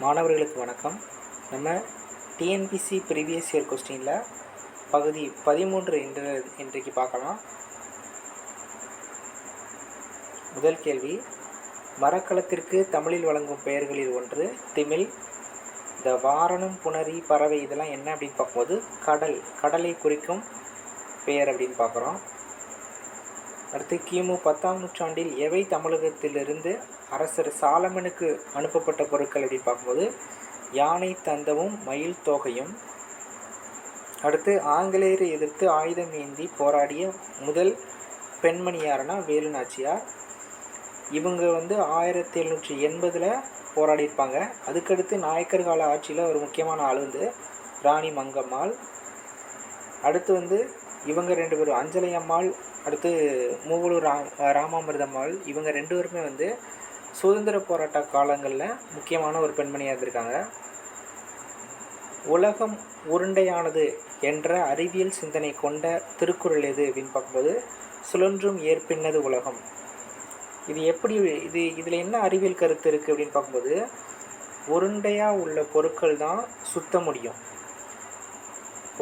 மாணவர்களுக்கு வணக்கம். நம்ம டிஎன்பிசி ப்ரீவியஸ் இயர் கொஸ்டினில் பகுதி பதிமூன்று என்று இன்றைக்கு பார்க்கலாம். முதல் கேள்வி மரக்களத்திற்கு தமிழில் வழங்கும் பெயர்களில் ஒன்று திமில் இந்த வாரணம் புணரி பறவை இதெல்லாம் என்ன அப்படின்னு பார்க்கும்போது கடல் கடலை குறிக்கும் பெயர் அப்படின்னு பார்க்குறோம். அடுத்து கிமு பத்தாம் நூற்றாண்டில் எவை தமிழகத்திலிருந்து அரசர் சாலமனுக்கு அனுப்பப்பட்ட பொருட்கள் அப்படின்னு பார்க்கும்போது யானை தந்தமும் மயில் தொகையும். அடுத்து ஆங்கிலேயரை எதிர்த்து ஆயுதம் ஏந்தி போராடிய முதல் பெண்மணி யாருன்னா வேலு நாச்சியார் இவங்க வந்து ஆயிரத்தி எழுநூற்றி எண்பதில் போராடியிருப்பாங்க. அதுக்கடுத்து நாயக்கர் கால ஆட்சியில் ஒரு முக்கியமான ஆள் வந்து ராணி மங்கம்மாள். அடுத்து வந்து இவங்க ரெண்டு பேரும் அஞ்சலை அம்மாள் அடுத்து மூவலூர் ராம் ராமாமிர்தம்மாள். இவங்க ரெண்டு பேருமே வந்து சுதந்திர போராட்ட காலங்களில் முக்கியமான ஒரு பெண்மணியாக இருந்திருக்காங்க. உலகம் உருண்டையானது என்ற அறிவியல் சிந்தனை கொண்ட திருக்குறள் எது அப்படின்னு பார்க்கும்போது சுழன்றும் ஏற்பின்னது உலகம். இது எப்படி இது இதில் என்ன அறிவியல் கருத்து இருக்குது அப்படின்னு பார்க்கும்போது உருண்டையாக உள்ள பொருட்கள் தான் சுத்த முடியும்.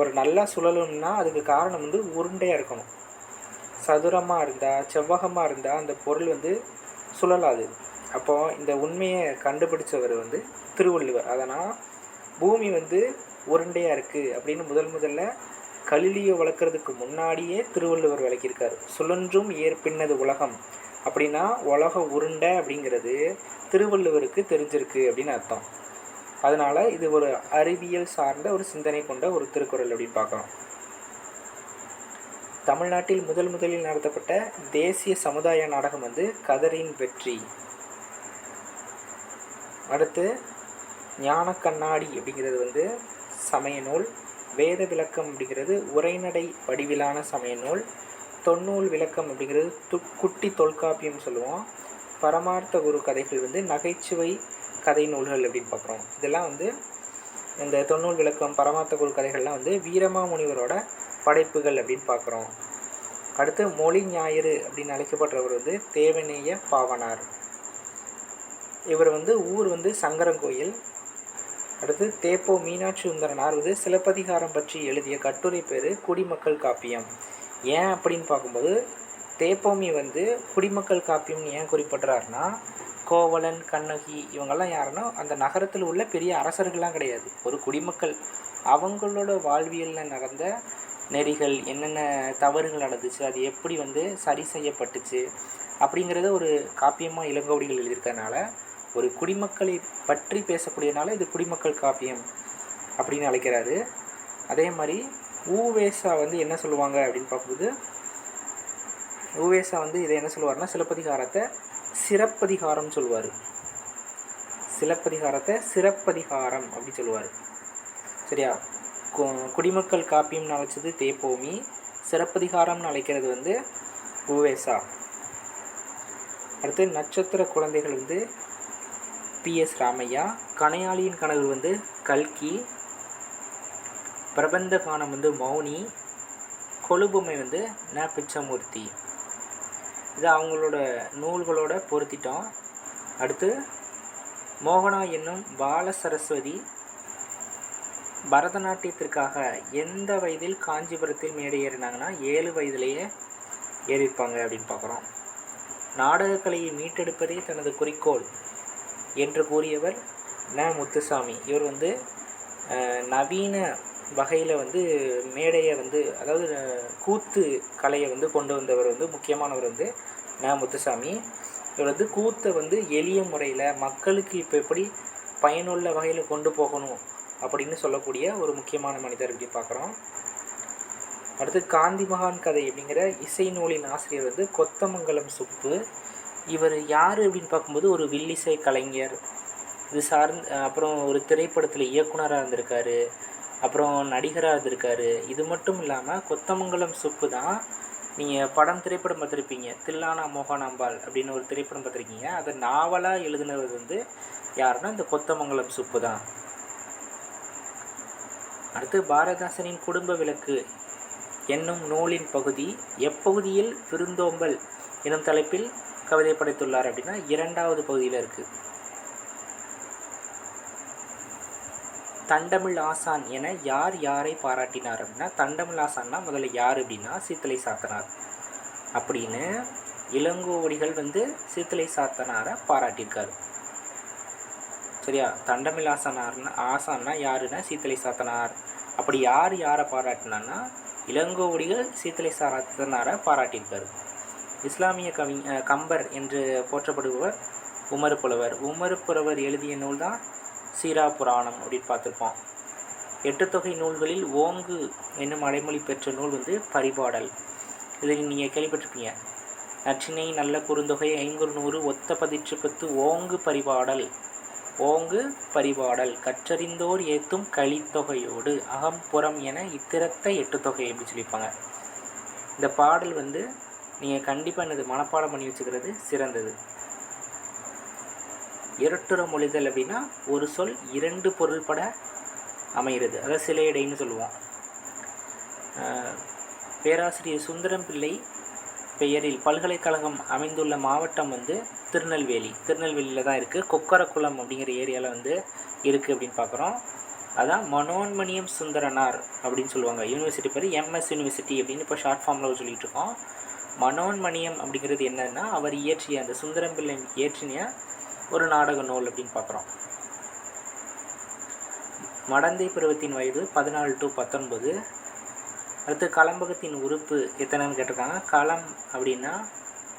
ஒரு நல்லா சுழலும்னா அதுக்கு காரணம் வந்து உருண்டையாக இருக்கணும். சதுரமாக இருந்தால் செவ்வகமாக இருந்தால் அந்த பொருள் வந்து சுழலாது. அப்போது இந்த உண்மையை கண்டுபிடிச்சவர் வந்து திருவள்ளுவர். அதனால் பூமி வந்து உருண்டையாக இருக்குது அப்படின்னு முதல் முதல்ல கலிலியை வளர்க்குறதுக்கு முன்னாடியே திருவள்ளுவர் விளக்கியிருக்காரு. சுழன்றும் ஏற்பின்னது உலகம். அப்படின்னா உலக உருண்டை அப்படிங்கிறது திருவள்ளுவருக்கு தெரிஞ்சிருக்கு அப்படின்னு அர்த்தம். அதனால் இது ஒரு அறிவியல் சார்ந்த ஒரு சிந்தனை கொண்ட ஒரு திருக்குறள் அப்படின்னு பார்க்கலாம். தமிழ்நாட்டில் முதல் முதலில் நடத்தப்பட்ட தேசிய சமுதாய நாடகம் வந்து கதரின் வெற்றி. அடுத்து ஞான கண்ணாடி அப்படிங்கிறது வந்து சமய நூல் வேத விளக்கம் அப்படிங்கிறது உரைநடை வடிவிலான சமய நூல் தொன்னூல் விளக்கம் அப்படிங்கிறது து குட்டி தொல்காப்பியம் சொல்லுவோம். பரமார்த்த குரு கதைகள் வந்து நகைச்சுவை கதை நூல்கள் அப்படின்னு பார்க்குறோம். இதெல்லாம் வந்து இந்த தொன்னூல் விளக்கம் பரமார்த்த குரு கதைகள்லாம் வந்து வீரமாமுனிவரோட படைப்புகள் அப்படின்னு பார்க்குறோம். அடுத்து மொழி ஞாயிறு அப்படின்னு அழைக்கப்படுறவர் வந்து தேவநேய பாவனார். இவர் வந்து ஊர் வந்து சங்கரங்கோயில் அடுத்து தேப்போ மீனாட்சி சுந்தரனார் வந்து சிலப்பதிகாரம் பற்றி எழுதிய கட்டுரை பேர் குடிமக்கள் காப்பியம். ஏன் அப்படின்னு பார்க்கும்போது தேப்போமி வந்து குடிமக்கள் காப்பியம்னு ஏன் குறிப்பிட்றாருன்னா கோவலன் கண்ணகி இவங்கெல்லாம் யாருன்னா அந்த நகரத்தில் உள்ள பெரிய அரசர்கள்லாம் கிடையாது. ஒரு குடிமக்கள். அவங்களோட வாழ்வியலில் நடந்த நெறிகள் என்னென்ன தவறுகள் நடந்துச்சு அது எப்படி வந்து சரி செய்யப்பட்டுச்சு அப்படிங்கிறத ஒரு காப்பியமாக இளங்கோடிகள் எழுதியிருக்கறனால ஒரு குடிமக்களை பற்றி பேசக்கூடியனால இது குடிமக்கள் காப்பியம் அப்படின்னு அழைக்கிறாரு. அதே மாதிரி ஊவேசா வந்து என்ன சொல்லுவாங்க அப்படின்னு பார்க்கும்போது ஊவேசா வந்து இதை என்ன சொல்லுவார்னா சிலப்பதிகாரத்தை சிறப்பதிகாரம் சொல்லுவார். சிலப்பதிகாரத்தை சிறப்பதிகாரம் அப்படின்னு சொல்லுவார். சரியா? குடிமக்கள் காப்பியம்னு அழைச்சது தேப்போமி சிறப்பதிகாரம்னு அழைக்கிறது வந்து ஊவேசா. அடுத்து நட்சத்திர குழந்தைகள் வந்து பிஎஸ் ராமையா கனையாளியின் கனவு வந்து கல்கி பிரபந்த கானம் வந்து மௌனி கொழுபொம்மை வந்து ந. பிச்சமூர்த்தி. இது அவங்களோட நூல்களோட பொருத்திட்டோம். அடுத்து மோகனா என்னும் பால சரஸ்வதி பரதநாட்டியத்திற்காக எந்த வயதில் காஞ்சிபுரத்தில் மேடை ஏறினாங்கன்னா ஏழு வயதிலேயே ஏறியிருப்பாங்க அப்படின்னு பார்க்குறோம். நாடகக்கலையை மீட்டெடுப்பதே தனது குறிக்கோள். என்று கூறியவர் ந. முத்துசாமி. இவர் வந்து நவீன வகையில் வந்து மேடையை வந்து அதாவது கூத்து கலையை வந்து கொண்டு வந்தவர் வந்து முக்கியமானவர் வந்து ந. முத்துசாமி. இவர் வந்து கூத்தை வந்து எளிய முறையில் மக்களுக்கு இப்போ எப்படி பயனுள்ள வகையில் கொண்டு போகணும் அப்படின்னு சொல்லக்கூடிய ஒரு முக்கியமான மனிதர் இப்படி பார்க்குறோம். அடுத்து காந்தி மகான் கதை அப்படிங்கிற இசை நூலின் ஆசிரியர் வந்து கொத்தமங்கலம் சுப்பு. இவர் யார் அப்படின்னு பார்க்கும்போது ஒரு வில்லிசை கலைஞர். இது சார்ந்த அப்புறம் ஒரு திரைப்படத்தில் இயக்குனராக இருந்திருக்காரு. அப்புறம் நடிகராக இருந்திருக்காரு. இது மட்டும் இல்லாமல் கொத்தமங்கலம் சுப்பு தான் நீங்கள் படம் திரைப்படம் பார்த்துருப்பீங்க. தில்லானா மோகனாம்பாள் அப்படின்னு ஒரு திரைப்படம் பார்த்துருக்கீங்க. அதை நாவலாக எழுதுனது வந்து யாருன்னா இந்த கொத்தமங்கலம் சுப்பு தான். அடுத்து பாரதாசனின் குடும்ப விளக்கு என்னும் நூலின் பகுதி எப்பகுதியில் விருந்தோம்பல் எனும் தலைப்பில் கவிதை படைத்துள்ளார் அப்படின்னா இரண்டாவது பகுதியில் இருக்குது தண்டமிழ் ஆசான் என யார் யாரை பாராட்டினார் அப்படின்னா தண்டமிழ் ஆசான்னா முதல்ல யார் அப்படின்னா சீத்தலை சாத்தனார். அப்படின்னு இளங்கோவடிகள் வந்து சீத்தலை சாத்தனாரை பாராட்டியிருக்காரு. சரியா? தண்டமிழ் ஆசானார்னா ஆசான்னா யாருன்னா சீத்தலை சாத்தனார். அப்படி யார் யாரை பாராட்டினான்னா இளங்கோவடிகள் சீத்தலை சாத்தனாரை பாராட்டியிருக்காரு. இஸ்லாமிய கவி கம்பர் என்று போற்றப்படுபவர் உமருப்புலவர் புலவர். புலவர் எழுதிய நூல் தான் சீரா புராணம் அப்படின்னு பார்த்துருப்போம். எட்டு தொகை நூல்களில் ஓங்கு என்னும் அடைமொழி பெற்ற நூல் வந்து பரிபாடல். இதில் நீங்கள் கேள்விப்பட்டிருப்பீங்க. நற்றினை நல்ல குறுந்தொகை ஐங்குறு நூறு ஒத்த பதிற்று பத்து ஓங்கு பரிபாடல். ஓங்கு பரிபாடல். கற்றறிந்தோர் ஏத்தும் களித்தொகையோடு அகம் புறம் என இத்திரத்த எட்டு தொகை எப்படி சொல்லியிருப்பாங்க. இந்த பாடல் வந்து நீங்கள் கண்டிப்பாக என்னது மனப்பாடம் பண்ணி வச்சுக்கிறது சிறந்தது. இரட்டுற மொழிதல் அப்படின்னா ஒரு சொல் இரண்டு பொருள்பட அமைகிறது. அதாவது சிலையடைன்னு சொல்லுவோம். பேராசிரியர் சுந்தரம் பிள்ளை பெயரில் பல்கலைக்கழகம் அமைந்துள்ள மாவட்டம் வந்து திருநெல்வேலி. திருநெல்வேலியில் தான் இருக்குது கொக்கரக்குளம் அப்படிங்கிற ஏரியாவில் வந்து இருக்குது அப்படின்னு பார்க்குறோம் அதான் மனோன்மணியம் சுந்தரனார் அப்படின்னு சொல்லுவாங்க. யூனிவர்சிட்டி பேர் எம்எஸ் யூனிவர்சிட்டி அப்படின்னு இப்போ ஷார்ட் ஃபார்மில் சொல்லிட்டு இருக்கோம். மனோன்மணியம் அப்படிங்கிறது என்னன்னா அவர் இயற்றிய அந்த சுந்தரம் பிள்ளை இயற்றிய ஒரு நாடக நூல் அப்படின்னு பார்க்குறோம். மடந்தை பருவத்தின் வயது பதினாலு டு பத்தொன்பது. அடுத்து கலம்பகத்தின் உறுப்பு எத்தனைன்னு கேட்டிருக்காங்க. களம் அப்படின்னா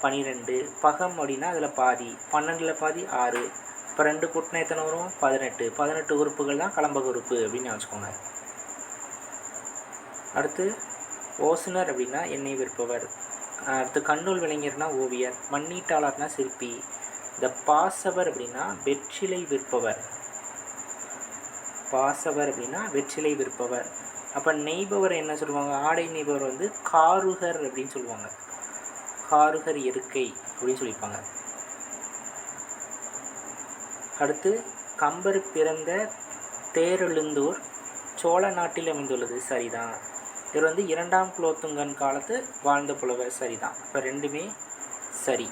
பனிரெண்டு பகம் அப்படின்னா அதில் பாதி பன்னெண்டில் பாதி ஆறு இப்போ ரெண்டு கூட்டினா எத்தனை வரும்? பதினெட்டு. பதினெட்டு உறுப்புகள் தான் கலம்பக உறுப்பு அப்படின்னு வச்சுக்கோங்க. அடுத்து ஓசுனர் அப்படின்னா எண்ணெய் விற்பவர். அடுத்து கண்ணூல் விளைஞர்னா ஓவியர் மண்ணீட்டாளர்னா சிற்பி இந்த பாசவர் அப்படின்னா வெற்றிலை விற்பவர். பாசவர் அப்படின்னா வெற்றிலை விற்பவர். அப்போ நெய்பவர் என்ன சொல்லுவாங்க? ஆடை நெய்பவர் வந்து காருகர் அப்படின்னு சொல்லுவாங்க. காருகர் இருக்கை அப்படின்னு சொல்லியிருப்பாங்க. அடுத்து கம்பர் பிறந்த தேரெழுந்தூர் சோழ நாட்டில் அமைந்துள்ளது. சரிதான். இவர் வந்து இரண்டாம் குலோத்துங்கன் காலத்து வாழ்ந்த புலவர். சரிதான். இப்போ ரெண்டுமே சரி.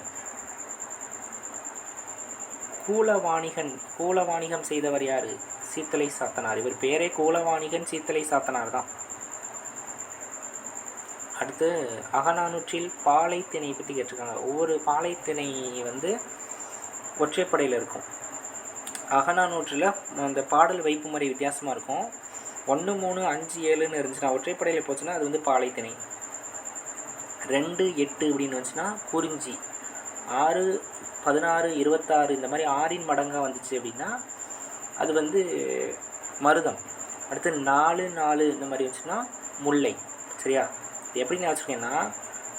கூலவாணிகன் கூலவாணிகம் செய்தவர் யார்? சீத்தலை சாத்தனார். இவர் பேரே கூலவாணிகன் சீத்தலை சாத்தனார் தான். அடுத்து அகநானூற்றில் பாலைத்திணை பற்றி கேட்டிருக்காங்க. ஒவ்வொரு பாலைத்திணை வந்து ஒற்றைப்படையில் இருக்கும். அகநானூற்றில் அந்த பாடல் வைப்பு முறை வித்தியாசமாக இருக்கும். ஒன்று மூணு அஞ்சு ஏழுன்னு இருந்துச்சுன்னா ஒற்றைப்படையில் போச்சுன்னா அது வந்து பாலை ரெண்டு எட்டு அப்படின்னு வந்துச்சுன்னா குறிஞ்சி. ஆறு பதினாறு இருபத்தாறு இந்த மாதிரி ஆறின் மடங்காக வந்துச்சு அப்படின்னா அது வந்து மருதம். அடுத்து நாலு நாலு இந்த மாதிரி வந்துச்சுன்னா முல்லை. சரியா? இது எப்படி நான் வச்சுருக்கேன்னா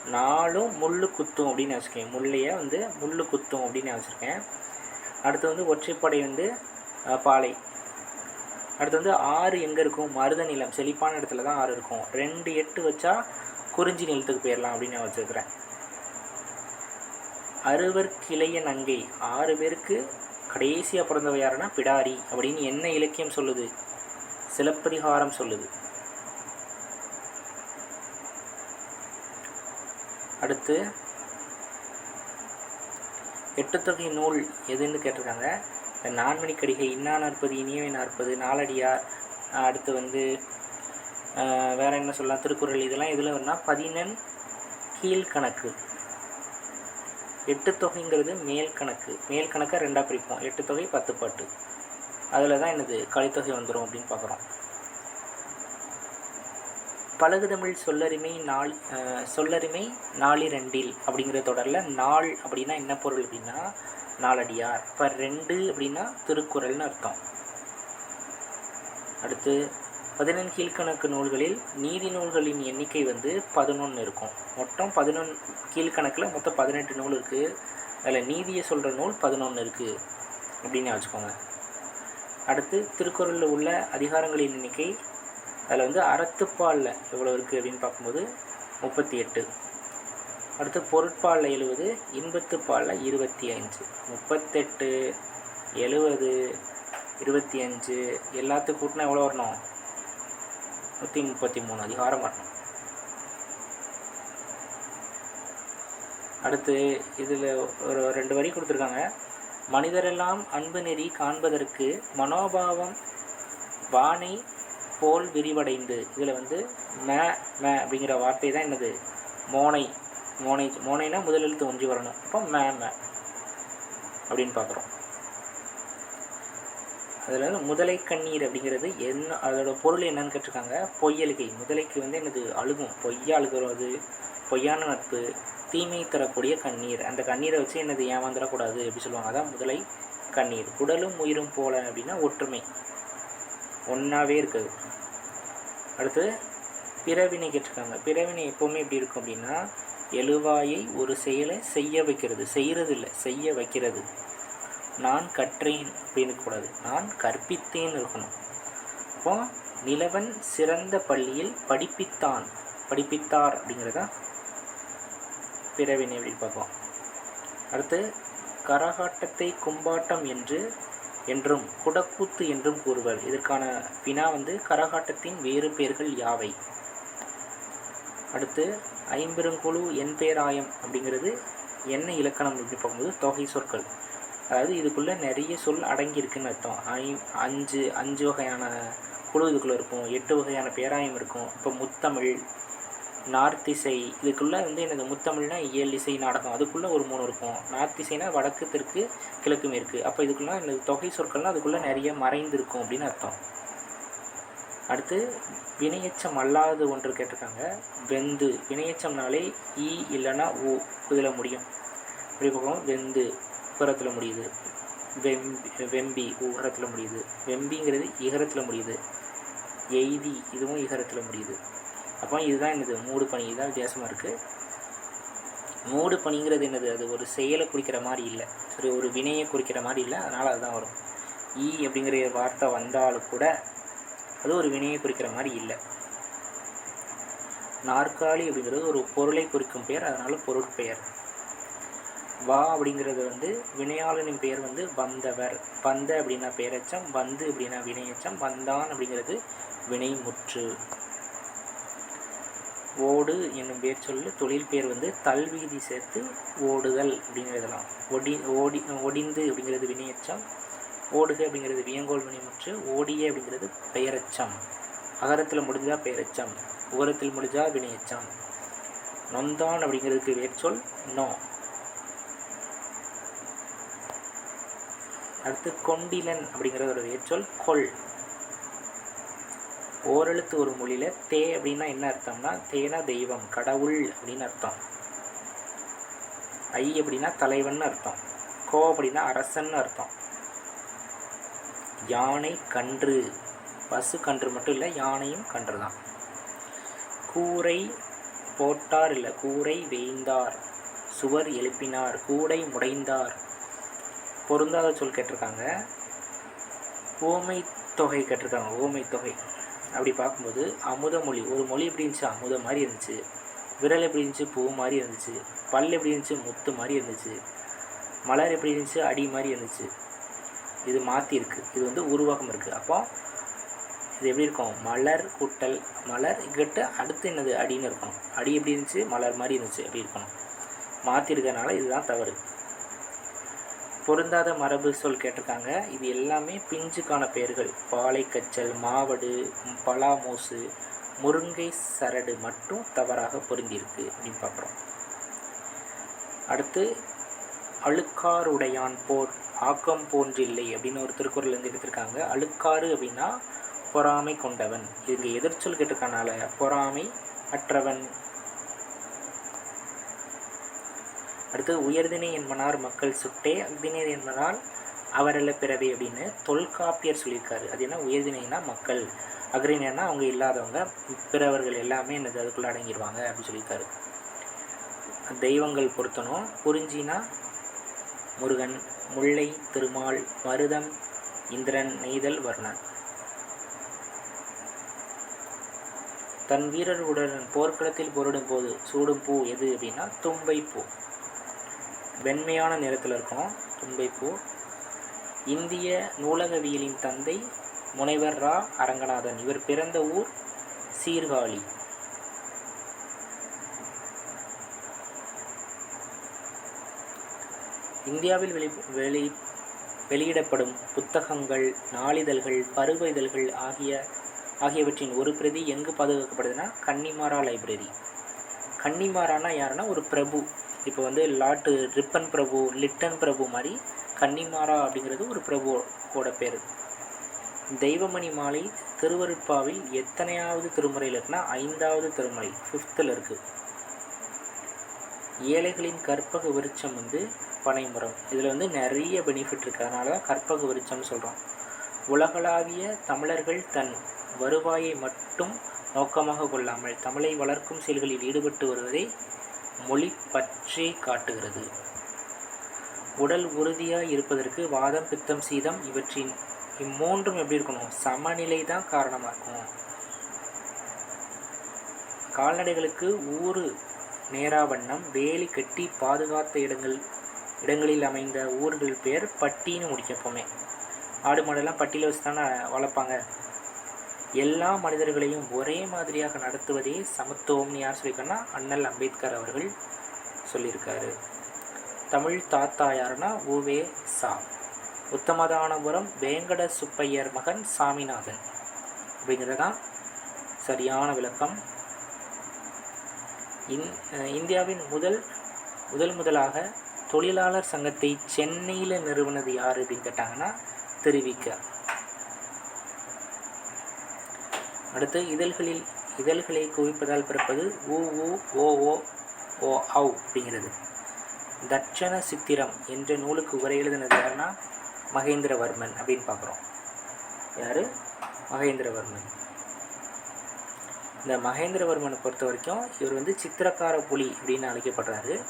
நாலும் முள் குத்தும் அப்படின்னு வச்சுருக்கேன் முல்லையை வந்து முள்ளு குத்தும் அப்படின்னு நான் வச்சுருக்கேன் அடுத்து வந்து ஒற்றைப்படை வந்து பாலை. அடுத்து வந்து ஆறு எங்கே இருக்கும்? மருத நிலம் செழிப்பான இடத்துல தான் ஆறு இருக்கும். ரெண்டு எட்டு வச்சா குறிஞ்சி நிலத்துக்கு போயிடலாம் அப்படின்னு நான் வச்சுருக்கிறேன். அறுவர் கிளைய நங்கை ஆறு பேருக்கு கடைசியாக பிறந்தவ யாருன்னா பிடாரி அப்படின்னு என்ன இலக்கியம் சொல்லுது? சிலப்பதிகாரம் சொல்லுது. அடுத்து எட்டுத்தொகை நூல் எதுன்னு கேட்டிருக்காங்க. நான்மணி கடிகை இன்னா நாற்பது இனியவை நாற்பது நாலடியார் அடுத்து வந்து அஹ் வேற என்ன சொல்லலாம் திருக்குறள் இதெல்லாம் எதில் வேணால் பதினெண் கீழ்கணக்கு. எட்டு தொகைங்கிறது மேல் கணக்கு. மேல் கணக்கை ரெண்டாக பிரிப்போம். எட்டு தொகை பத்து பாட்டு. அதில் தான் என்னது கலைத்தொகை வந்துடும் அப்படின்னு பார்க்குறோம் பழகுதமிழ் சொல்லரிமை நாள் சொல்லரிமை நாளிரண்டில் அப்படிங்கிற தொடரில் நாள் அப்படின்னா என்ன பொருள் அப்படின்னா நாலடியார் இப்போ ரெண்டு அப்படின்னா திருக்குறள்னு அர்த்தம். அடுத்து பதினெண் கீழ்கணக்கு நூல்களில் நீதி நூல்களின் எண்ணிக்கை வந்து பதினொன்று இருக்கும். மொத்தம் பதினொன்று கீழ்கணக்கில் மொத்தம் பதினெட்டு நூல் இருக்குது அதில் நீதியை சொல்கிற நூல் பதினொன்று இருக்குது அப்படின்னு வச்சுக்கோங்க. அடுத்து திருக்குறளில் உள்ள அதிகாரங்களின் எண்ணிக்கை அதில் வந்து அறத்துப்பாலில் எவ்வளோ இருக்குது அப்படின்னு பார்க்கும்போது முப்பத்தி எட்டு. அடுத்து பொருட்பாலில் எழுபது இன்பத்துப்பாலில் இருபத்தி அஞ்சு முப்பத்தெட்டு எழுபது இருபத்தி அஞ்சு எல்லாத்துக்கும் கூட்டினா எவ்வளோ வரணும்? நூற்றி முப்பத்தி மூணு. அதிகாரம் வரணும். அடுத்து இதில் ஒரு ரெண்டு வரி கொடுத்துருக்காங்க. மனிதரெல்லாம் அன்பு நெறி காண்பதற்கு மனோபாவம் வானை போல் விரிவடைந்து. இதில் வந்து ம ம அப்படிங்கிற வார்த்தை தான் என்னது? மோனை. மோனை மோனைனா முதல் எழுத்து ஒன்றி வரணும். அப்போ மே அப்படின்னு பார்க்குறோம். அதில் வந்து முதலை கண்ணீர் அப்படிங்கிறது என்ன அதோட பொருள் என்னன்னு கேட்டிருக்காங்க. பொய்யலுகை முதலைக்கு வந்து என்னது? அழுகும். பொய்யா அழுகிறது பொய்யான நட்பு. தீமை தரக்கூடிய கண்ணீர். அந்த கண்ணீரை வச்சு என்னது? ஏமாந்துடக்கூடாது அப்படி சொல்லுவாங்க. அதான் முதலை கண்ணீர். உடலும் உயிரும் போல அப்படின்னா ஒற்றுமை. ஒன்றாவே இருக்குது. அடுத்து பிறவினை கேட்டிருக்காங்க. பிறவினை எப்போவுமே எப்படி இருக்கும் அப்படின்னா எழுவாயை ஒரு செயலை செய்ய வைக்கிறது செய்கிறது இல்லை செய்ய வைக்கிறது. நான் கற்றேன் அப்படின்னு கூடாது. நான் கற்பித்தேன் இருக்கணும். அப்போ நிலவன் சிறந்த பள்ளியில் படிப்பித்தான். படிப்பித்தார் அப்படிங்கிறதா பிறவினை அப்படின்னு பார்ப்போம். அடுத்து கரகாட்டத்தை கும்பாட்டம் என்று என்றும் குடக்கூத்து என்றும் கூறுவர். இதற்கான வினா வந்து கரகாட்டத்தின் வேறு பெயர்கள் யாவை? அடுத்து ஐம்பெருங்குழு என் பேராயம் அப்படிங்கிறது என்ன இலக்கணம் அப்படின்னு பார்க்கும்போது தொகை சொற்கள். அதாவது இதுக்குள்ளே நிறைய சொல் அடங்கியிருக்குன்னு அர்த்தம். ஐ அஞ்சு அஞ்சு வகையான குழு இதுக்குள்ளே இருக்கும். எட்டு வகையான பேராயம் இருக்கும். இப்போ முத்தமிழ் நார்த்திசை இதுக்குள்ளே வந்து எனது முத்தமிழ்னா இயல் இசை நாடகம். அதுக்குள்ளே ஒரு மூணு இருக்கும். நார்த்திசைனா வடக்கு தெற்கு கிழக்கு மேற்கு அப்போ இதுக்குள்ளே எனது தொகை சொற்கள்லாம் அதுக்குள்ளே நிறைய மறைந்திருக்கும் அப்படின்னு அர்த்தம். அடுத்து வினையச்சம் அல்லாதது ஒன்று கேட்டிருக்காங்க. வெந்து. வினையச்சம்னாலே ஈ இல்லைன்னா ஊ இதில் முடியும். இப்படி பார்க்கும் வெந்து. உகரத்தில் முடியுது. வெம்பி வெம்பி உகரத்தில் முடியுது. வெம்பிங்கிறது இகரத்தில் முடியுது. எய்தி இதுவும் இகரத்தில் முடியுது. அப்போ இதுதான் என்னது? மூடு பனி. இதுதான் வித்தியாசமாக இருக்குது மூடு பனிங்கிறது என்னது? அது ஒரு செயலை குறிக்கிற மாதிரி இல்லை. சரி ஒரு வினையை குறிக்கிற மாதிரி இல்லை. அதனால் அதுதான் வரும். ஈ அப்படிங்கிற வார்த்தை வந்தாலும் கூட அது ஒரு வினையை குறிக்கிற மாதிரி இல்லை. நாற்காலி அப்படிங்கிறது ஒரு பொருளை குறிக்கும் பெயர் அதனால் பொருட்பெயர். வா அப்படிங்கிறது வந்து வினையாளனின் பெயர் வந்து வந்தவர். வந்த அப்படின்னா பெயரச்சம் வந்து அப்படின்னா வினையச்சம் வந்தான் அப்படிங்கிறது வினை முற்று ஓடு என்னும் பேர் சொல்லு தொழில் பேர் வந்து தல்வீதி சேர்த்து ஓடுதல் அப்படிங்கிறதெல்லாம். ஒடி ஓடி ஒடிந்து அப்படிங்கிறது வினையச்சம் ஓடுக அப்படிங்கிறது வியங்கோல் வினைமுற்று ஓடிய அப்படிங்கிறது பெயரச்சம். அகரத்தில் முடிஞ்சால் பெயரச்சம் உகரத்தில் முடிஞ்சால் வினையச்சம். நொந்தான் அப்படிங்கிறதுக்கு வேர்ச்சொல் நோ. அடுத்து கொண்டிலன் அப்படிங்கிறது ஒரு வேர்ச்சொல் கொள். ஓரெழுத்து ஒரு மொழியில் தே அப்படின்னா என்ன அர்த்தம்னா தேனா தெய்வம் கடவுள் அப்படின்னு அர்த்தம். ஐ அப்படின்னா தலைவன் அர்த்தம். கோ அப்படின்னா அரசன் அர்த்தம். யானை கன்று. பசு கன்று மட்டும் இல்லை யானையும் கன்று தான் கூரை போட்டார் இல்லை கூரை வேய்ந்தார். சுவர் எழுப்பினார் கூடை முடைந்தார். பொருந்தாத சொல் கேட்டிருக்காங்க. ஓமை தொகை கேட்டிருக்காங்க ஓமை தொகை. அப்படி பார்க்கும்போது அமுத மொழி ஒரு மொழி எப்படி இருந்துச்சு? அமுத மாதிரி இருந்துச்சு. விரல் எப்படி இருந்துச்சு? பூ மாதிரி இருந்துச்சு. பல் எப்படி இருந்துச்சு? முத்து மாதிரி இருந்துச்சு. மலர் எப்படி இருந்துச்சு? அடி மாதிரி இருந்துச்சு. இது மாற்றிருக்கு இது வந்து உருவாக்கம் இருக்குது அப்போ இது எப்படி இருக்கும்? மலர் கூட்டல் மலர் கிட்ட அடுத்து என்னது? அடின்னு இருக்கணும். அடி எப்படி இருந்துச்சு? மலர் மாதிரி இருந்துச்சு. அப்படி இருக்கணும். மாற்றிருக்கனால இதுதான் தவறு. பொருந்தாத மரபு சொல் கேட்டிருக்காங்க. இது எல்லாமே பிஞ்சுக்கான பெயர்கள். பாலைக்கச்சல் மாவடு பலாமூசு முருங்கை சரடு மட்டும் தவறாக பொருந்தியிருக்கு அப்படின்னு பார்க்குறோம். அடுத்து அழுக்காருடையான் போர். ஆக்கம் போன்றில்லை அப்படின்னு ஒரு திருக்குறள் வந்து எடுத்திருக்காங்க. அழுக்காறு அப்படின்னா பொறாமை கொண்டவன். இதுக்கு எதிர்ச்சொல் கேட்டிருக்கனால பொறாமை அற்றவன். அடுத்து உயர்தினை என்பனார் மக்கள் சுட்டே அக்தினர் என்பனால் அவரல்ல பிறவி அப்படின்னு தொல்காப்பியர் சொல்லியிருக்காரு. அது என்ன? உயர்தினைனா மக்கள். அக்ரினர்னா அவங்க இல்லாதவங்க. பிறவர்கள் எல்லாமே என்னது அதுக்குள்ளே அடங்கிடுவாங்க அப்படின்னு சொல்லியிருக்காரு. தெய்வங்கள் பொருத்தணும். குறிஞ்சினா முருகன். முல்லை திருமால் மருதம் இந்திரன் நெய்தல் வர்ணன். தன் வீரர்களுடன் போர்க்களத்தில் போரிடும் போது சூடும் பூ எது அப்படின்னா தும்பை பூ. வெண்மையான நிறத்தில் இருக்கும் தும்பைப்பூ இந்திய நூலகவியலின் தந்தை முனைவர் ரா. அரங்கநாதன். இவர் பிறந்த ஊர் சீர்காழி. இந்தியாவில் வெளி வெளி வெளியிடப்படும் புத்தகங்கள் நாளிதழ்கள் பருவ இதழ்கள் ஆகிய ஆகியவற்றின் ஒரு பிரதி எங்கு பாதுகாக்கப்படுதுன்னா கன்னிமாரா லைப்ரரி. கன்னிமாரானா யாருன்னா ஒரு பிரபு. இப்போ வந்து லாட்டு ரிப்பன் பிரபு லிட்டன் பிரபு மாதிரி கன்னிமாரா அப்படிங்கிறது ஒரு பிரபுவோட பேர். தெய்வமணி மாலை திருவருட்பாவில் எத்தனையாவது திருமுறையில் இருக்குன்னா ஐந்தாவது திருமுறை ஃபிஃப்த்தில் இருக்குது ஏழைகளின் கற்பக விருட்சம் வந்து பனைமரம் இதில் வந்து நிறைய பெனிஃபிட் இருக்குது அதனால தான் கற்பக விருட்சம்னு சொல்கிறோம் உலகளாவிய தமிழர்கள் தன் வருவாயை மட்டும் நோக்கமாக கொள்ளாமல் தமிழை வளர்க்கும் செயல்களில் ஈடுபட்டு வருவதை மொழி பற்றி காட்டுகிறது. உடல் உறுதியாக இருப்பதற்கு வாதம் பித்தம் சீதம் இவற்றின் இம்மூன்றும் எப்படி இருக்கணும்? சமநிலை தான் காரணமாக இருக்கும். கால்நடைகளுக்கு ஊறு நேராவண்ணம் வேலி கட்டி பாதுகாத்த இடங்கள் இடங்களில் அமைந்த ஊர்கள் பேர் பட்டின்னு முடிக்கும் எப்போவுமே ஆடு மாடெல்லாம் பட்டியில் வச்சு தானே வளர்ப்பாங்க. எல்லா மனிதர்களையும் ஒரே மாதிரியாக நடத்துவதே சமத்துவம்னு யார் சொல்லியிருக்காருன்னா அண்ணல் அம்பேத்கர் அவர்கள் சொல்லியிருக்காரு. தமிழ் தாத்தா யாருன்னா ஓவே சா. உத்தமதானபுரம் வேங்கட சுப்பையர் மகன் சாமிநாதன். அப்படிங்கிறது தான் சரியான விளக்கம். இந் இந்தியாவின் முதல் முதல் முதலாக தொழிலாளர் சங்கத்தை சென்னையில் நிறுவனது யார் அப்படின்னு கேட்டாங்கன்னா தெரிவிக்க. அடுத்து இதழ்களில் இதழ்களை குவிப்பதால் பிறப்பது ஊ ஊ ஓ ஓ ஓ ஔ அப்படிங்கிறது. தட்சண சித்திரம் என்ற நூலுக்கு உரை எழுதினது யாருன்னா மகேந்திரவர்மன் அப்படின்னு பார்க்குறோம். யார்? மகேந்திரவர்மன். இந்த மகேந்திரவர்மனை பொறுத்த வரைக்கும் இவர் வந்து சித்திரக்கார புலி அப்படின்னு அழைக்கப்படுறாரு.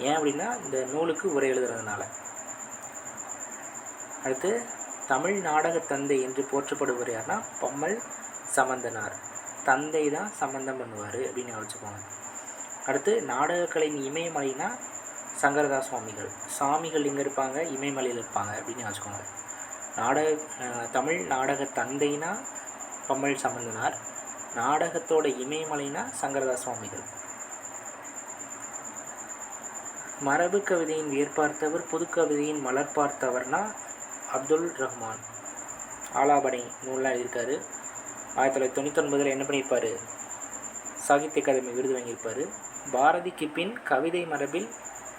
ஏன் அப்படின்னா இந்த நூலுக்கு உரை எழுதுறதுனால. அடுத்து தமிழ் நாடக தந்தை என்று போற்றப்படுவர் யாருன்னா பம்மல் சம்பந்தனார் தந்தை தான் சம்பந்தம் பண்ணுவார் அப்படின்னு வச்சுக்கோங்க அடுத்து நாடகக்கலையின் இமயமலைனா சங்கரதாஸ் சுவாமிகள் சாமிகள் எங்கே இருப்பாங்க? இமயமலையில் இருப்பாங்க அப்படின்னு வச்சுக்கோங்க நாடக தமிழ் நாடக தந்தைனா பம்மல் சம்பந்தனார் நாடகத்தோட இமயமலைனா சங்கரதாஸ் சுவாமிகள் மரபு கவிதையின் வேர் பார்த்தவர் புது கவிதையின் மலர் பார்த்தவர்னா அப்துல் ரஹ்மான். ஆலாபனை நூலாக எழுதியிருக்காரு. ஆயிரத்தி தொள்ளாயிரத்தி தொண்ணூத்தொன்பதில் என்ன பண்ணியிருப்பார்? சாகித்ய அகாதமி விருது வாங்கியிருப்பார். பாரதிக்கு பின் கவிதை மரபில்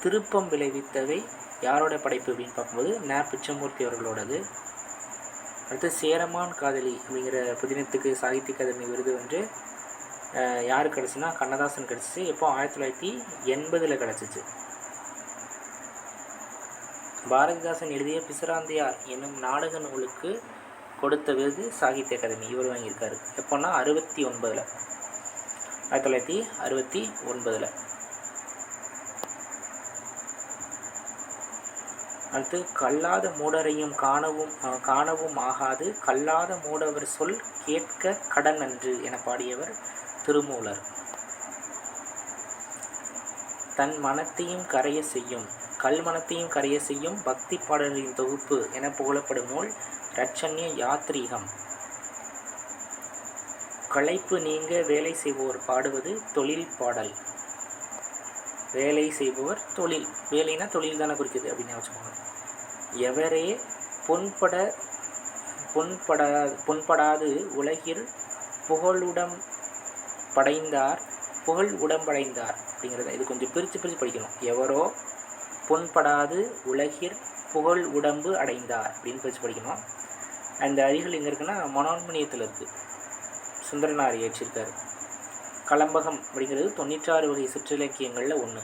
திருப்பம் விளைவித்தவை யாரோட படைப்பு அப்படின்னு பார்க்கும்போது ந. பிச்சமூர்த்தி அவர்களோடது. அடுத்து சேரமான் காதலி அப்படிங்கிற புதினத்துக்கு சாகித்ய அகாதமி விருது வந்து யார் யாருக்கு கிடச்சுன்னா கண்ணதாசன் கிடச்சிச்சு. எப்போ? ஆயிரத்தி தொள்ளாயிரத்தி எண்பதில் கிடச்சிச்சு. பாரதிதாசன் எழுதிய பிசுராந்தியார் என்னும் நாடக நூலுக்கு கொடுத்த விருது சாகித்ய அகாதமி. இவர் வாங்கியிருக்காரு. எப்போன்னா அறுபத்தி ஒன்பதில். ஆயிரத்தி தொள்ளாயிரத்தி அறுபத்தி ஒன்பதில். அடுத்து கல்லாத மூடரையும் காணவும் காணவும் ஆகாது. கல்லாத மூடவர் சொல் கேட்க கடன் அன்று என பாடியவர் திருமூலர். தன் மனத்தையும் கரைய செய்யும். கல்மனத்தையும் கரைய செய்யும் பக்தி பாடல்களின் தொகுப்பு என புகழப்படும் நூல் ரட்சண்ய யாத்ரீகம். களைப்பு நீங்க வேலை செய்பவர் பாடுவது தொழில் பாடல். வேலை செய்பவர் தொழில். வேலைனா தொழில் தானே குறிக்குது அப்படின்னு வச்சுக்கோங்க. எவரே பொன்பட பொன்படா பொன்படாது உலகில் புகழுடம் படைந்தார் புகழ் உடம்படைந்தார் அப்படிங்கிறத இது கொஞ்சம் பிரித்து பிரித்து படிக்கணும். எவரோ பொன்படாது உலகிற் புகழ் உடம்பு அடைந்தார் அப்படின்னு பேச்சு படிக்கணும். அந்த அடிகள் எங்கே இருக்குன்னா மனோன்மணியத்தில் இருக்குது சுந்தரனார் இயற்றியிருக்காரு கலம்பகம் அப்படிங்கிறது தொண்ணூற்றாறு வகை சிற்றிலக்கியங்களில் ஒன்று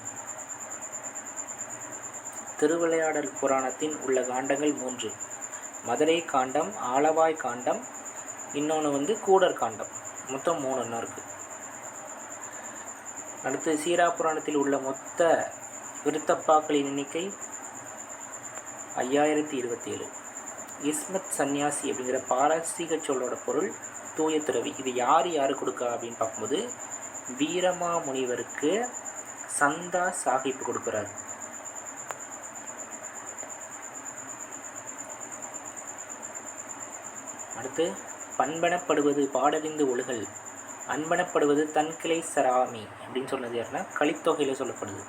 திருவிளையாடல் புராணத்தின் உள்ள காண்டங்கள் மூன்று. மதுரை காண்டம் ஆலவாய் காண்டம் இன்னொன்று வந்து கூடர் காண்டம். மொத்தம் மூணு ஒன்றா இருக்குது அடுத்து சீரா புராணத்தில் உள்ள மொத்த விருத்தப்பாக்களின் எண்ணிக்கை ஐயாயிரத்தி இருபத்தி ஏழு இஸ்மத் சந்நியாசி அப்படிங்கிற பாரசீக சொல்லோட பொருள் தூய துறவி. இது யார் யார் கொடுக்கா அப்படின்னு பார்க்கும்போது வீரமா முனிவருக்கு சந்தா சாஹிப் கொடுக்குறாரு. அடுத்து பண்பனப்படுவது பாடறிந்து ஒழுகல். அன்பனப்படுவது தன்கிளை சராமி அப்படின்னு சொன்னது யாருன்னா கலித்தொகையில் சொல்லப்படுது.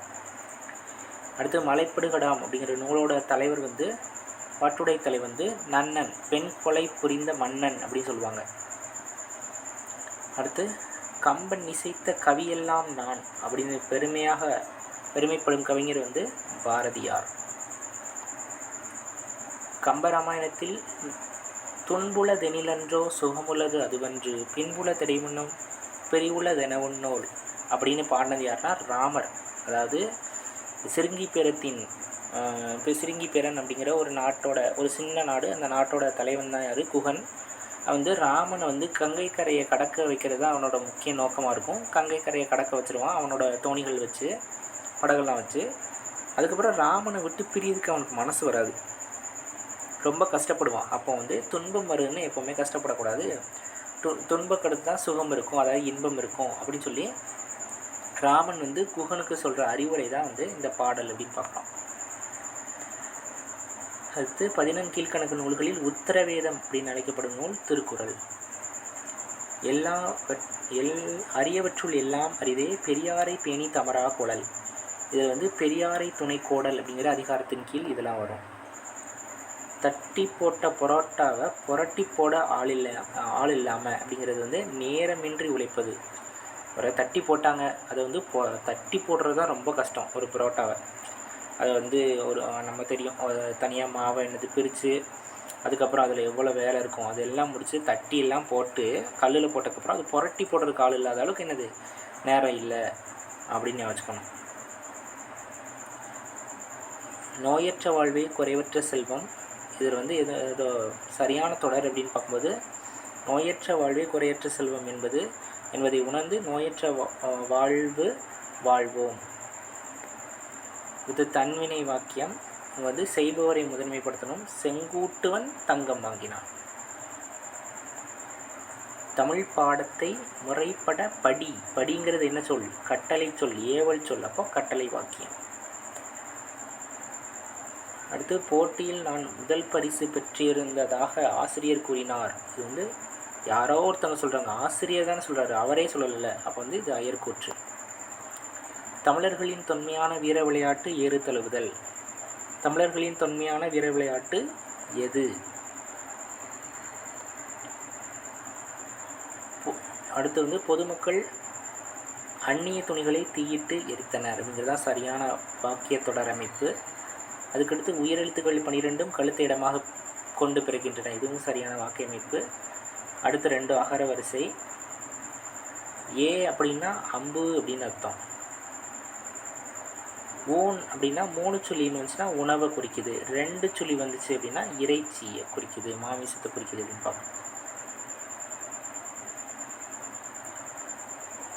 அடுத்து மலைப்படுகடாம் அப்படிங்கிற நூலோட தலைவர் வந்து பாட்டுடை தலை வந்து நன்னன் பெண் கொலை புரிந்த மன்னன் அப்படின்னு சொல்லுவாங்க. அடுத்து கம்பன் இசைத்த கவியெல்லாம் நான் அப்படின்னு பெருமையாக பெருமைப்படும் கவிஞர் வந்து பாரதியார். கம்பராமாயணத்தில் துன்புல தெனிலன்றோ சுகமுள்ளது அதுவன்று பின்புல தெடைமுன்னும் பெரிவுள்ளதெனவுன்னோல் அப்படின்னு பாடினது யாருன்னா ராமர். அதாவது சிறுங்கி பேரத்தின் இப்போ சிறுங்கி பேரன் அப்படிங்கிற ஒரு நாட்டோட ஒரு சின்ன நாடு. அந்த நாட்டோட தலைவன் தான் யார்? குகன். வந்து ராமனை வந்து கங்கை கரையை கடக்க வைக்கிறது தான் அவனோட முக்கிய நோக்கமாக இருக்கும். கங்கை கரையை கடக்க வச்சுருவான் அவனோட தோணிகள் வச்சு படகெல்லாம் வச்சு. அதுக்கப்புறம் ராமனை விட்டு பிரியதுக்கு அவனுக்கு மனசு வராது. ரொம்ப கஷ்டப்படுவான். அப்போ வந்து துன்பம் வருதுன்னு எப்போவுமே கஷ்டப்படக்கூடாது. து துன்பக்கடுத்து தான் சுகம் இருக்கும். அதாவது இன்பம் இருக்கும் அப்படின்னு சொல்லி ராமன் வந்து குகனுக்கு சொல்கிற அறிவுரை தான் வந்து இந்த பாடல் அப்படின்னு பார்க்கலாம். அடுத்து பதினெண் கீழ்கணக்கு நூல்களில் உத்தரவேதம் அப்படின்னு அழைக்கப்படும் நூல் திருக்குறள். எல்லா எல் அரியவற்றுள் எல்லாம் அறிதே பெரியாரை பேணி தமரா குழல். இதில் வந்து பெரியாரை துணை கோடல் அப்படிங்கிற அதிகாரத்தின் கீழ் இதெல்லாம் வரும். தட்டி போட்ட பரோட்டாவை புரட்டி போட ஆள் இல்லை ஆள் இல்லாமல் அப்படிங்கிறது வந்து நேரமின்றி உழைப்பது. ஒரு தட்டி போட்டாங்க. அதை வந்து போ தட்டி போடுறது தான் ரொம்ப கஷ்டம் ஒரு பரோட்டாவை. அதை வந்து ஒரு நம்ம தெரியும். தனியாக மாவை என்னது பிரித்து அதுக்கப்புறம் அதில் எவ்வளோ வேலை இருக்கும் அதெல்லாம் முடித்து தட்டி எல்லாம் போட்டு கல்லில் போட்டதுக்கப்புறம் அது புரட்டி போடுறதுக்கு ஆள் இல்லாத அளவுக்கு என்னது நேரம் இல்லை அப்படின்னு வச்சுக்கணும். நோயற்ற வாழ்வே குறைவற்ற செல்வம். இதில் வந்து எது ஏதோ சரியான தொடர் அப்படின்னு பார்க்கும்போது நோயற்ற வாழ்வே குறையற்ற செல்வம் என்பது என்பதை உணர்ந்து நோயற்ற வாழ்வு வாழ்வோம். இது தன்வினை வாக்கியம். வந்து செய்பவரை முதன்மைப்படுத்தணும். செங்கூட்டுவன் தங்கம் வாங்கினான். தமிழ் பாடத்தை முறைப்பட படி. படிங்கிறது என்ன சொல்? கட்டளை சொல் ஏவல் சொல். அப்போ கட்டளை வாக்கியம். அடுத்து போட்டியில் நான் முதல் பரிசு பெற்றிருந்ததாக ஆசிரியர் கூறினார். இது வந்து யாரோ ஒருத்தவங்க சொல்கிறாங்க ஆசிரியர் தானே சொல்கிறாரு அவரே சொல்லலை அப்போ வந்து இது அயற்கூற்று தமிழர்களின் தொன்மையான வீர விளையாட்டு ஏறு தழுவுதல். தமிழர்களின் தொன்மையான வீர விளையாட்டு எது? அடுத்து வந்து பொதுமக்கள் அந்நிய துணிகளை தீயிட்டு எரித்தனர் அப்படிங்கிறதான் சரியான வாக்கிய தொடர் அமைப்பு. அதுக்கடுத்து உயிரெழுத்துக்கள் பனிரெண்டும் கழுத்து இடமாக கொண்டு பிறக்கின்றன. இதுவும் சரியான வாக்கிய அமைப்பு. அடுத்து ரெண்டு அகர வரிசை. ஏ அப்படின்னா அம்பு அப்படின்னு அர்த்தம். ஊன் அப்படின்னா மூணு சுழின்னு வந்துச்சுன்னா உணவை குறிக்குது. ரெண்டு சுழி வந்துச்சு அப்படின்னா இறைச்சியை குறிக்குது மாமிசத்தை குறிக்குது அப்படின்னு பார்க்கணும்.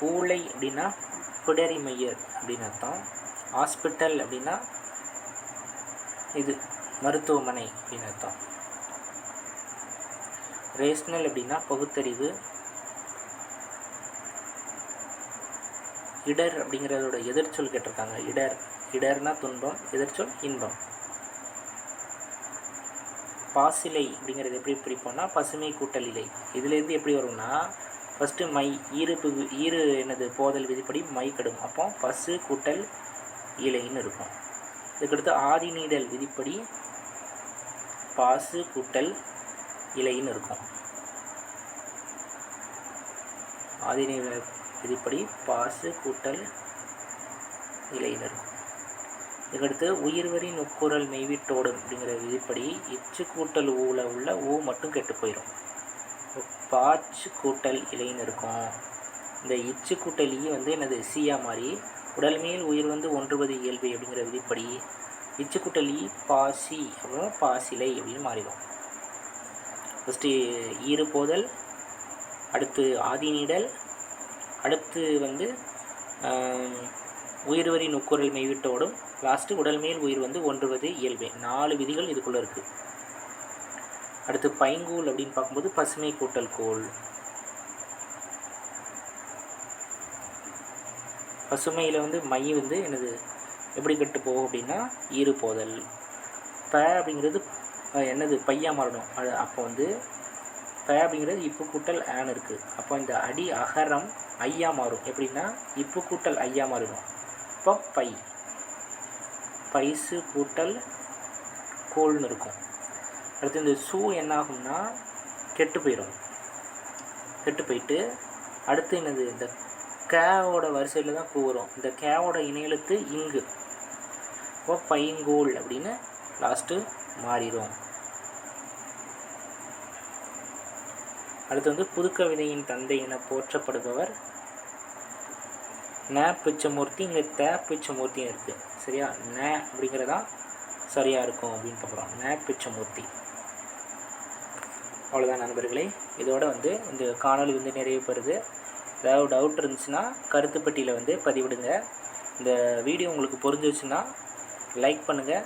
ஊளை அப்படின்னா பிடரி மையர் அப்படின்னு அர்த்தம். ஹாஸ்பிட்டல் அப்படின்னா இது மருத்துவமனை அப்படின்னு அர்த்தம். ரேஷ்னல் அப்படின்னா பகுத்தறிவு இடர் அப்படிங்கிறதோட எதிர்ச்சொல் கேட்டிருக்காங்க. இடர். இடர்னா துன்பம் எதிர்ச்சொல் இன்பம். பாசிலை அப்படிங்கிறது எப்படி பிடிப்போம்னா பசுமை கூட்டல் இலை. இதுலேருந்து எப்படி வரும்னா ஃபஸ்ட்டு மை ஈருப்பு ஈறு என்னது போதல் விதிப்படி மை கடும். அப்போ பசு கூட்டல் இலைன்னு இருக்கும். இதுக்கடுத்து ஆதி நீடல் விதிப்படி பாசு கூட்டல் இலைன்னு இருக்கும். ஆதிநீர் விதிப்படி பாசு கூட்டல் இலைன்னு இருக்கும். இதுக்கடுத்து உயிர்வரி நுக்குரல் மெய்விட்டோடும் அப்படிங்கிற விதிப்படி இச்சு கூட்டல் ஊவில் உள்ள ஊ மட்டும் கெட்டு போயிடும் பாச்சு கூட்டல் இலைன்னு இருக்கும். இந்த இச்சு கூட்டல் ஈ வந்து எனது சியா மாதிரி உடல் மேல் உயிர் வந்து ஒன்றுவது இயல்பு அப்படிங்கிற விதிப்படி இச்சு கூட்டல் ஈ பாசி அப்புறம் பாசிலை அப்படின்னு மாறிடும். ஃபஸ்ட்டு ஈறு போதல் அடுத்து ஆதி நீடல் அடுத்து வந்து உயிர்வரி நுக்குரல் மெய்விட்டோடும் லாஸ்ட்டு உடல் மேல் உயிர் வந்து ஒன்றுவது இயல்பே. நாலு விதிகள் இதுக்குள்ளே இருக்குது அடுத்து பைங்கூல் அப்படின்னு பார்க்கும்போது பசுமை கூட்டல் கோல் பசுமையில் வந்து மை வந்து எனது எப்படி கெட்டு போகும் அப்படின்னா ஈறு போதல். ப அப்படிங்கிறது என்னது? பையா மாறணும் அது அப்போ வந்து ப அப்படிங்கிறது இப்பு கூட்டல் ஆன் இருக்குது அப்போ இந்த அடி அகரம் ஐயா மாறும். எப்படின்னா இப்பு கூட்டல் ஐயா மாறிடும். இப்போ பை. பைசு கூட்டல் கோல்னு இருக்கும். அடுத்து இந்த சூ என்ன ஆகும்னா கெட்டு போயிடும் கெட்டு போயிட்டு அடுத்து என்னது? இந்த கேவோட வரிசையில் தான் கூ வரும். இந்த கேவோட இணையெழுத்து இங்கு. இப்போ பைங்கோல் அப்படின்னு லாஸ்ட்டு மாறிடும். அடுத்து வந்து புதுக்கவிதையின் தந்தை என போற்றப்படுபவர் ந பிச்சமூர்த்தி இங்கே த பிச்சமூர்த்தியும் இருக்குது சரியா? ந அப்படிங்கிறதா சரியாக இருக்கும் அப்படின்னு பார்க்குறோம். ந பிச்சமூர்த்தி. அவ்வளோதான் நண்பர்களே. இதோட வந்து இந்த காணொளி வந்து நிறைவு பெறுது. ஏதாவது டவுட் இருந்துச்சுன்னா கருத்துப்பட்டியில் வந்து பதிவிடுங்க. இந்த வீடியோ உங்களுக்கு புரிஞ்சிச்சுன்னா லைக் பண்ணுங்கள்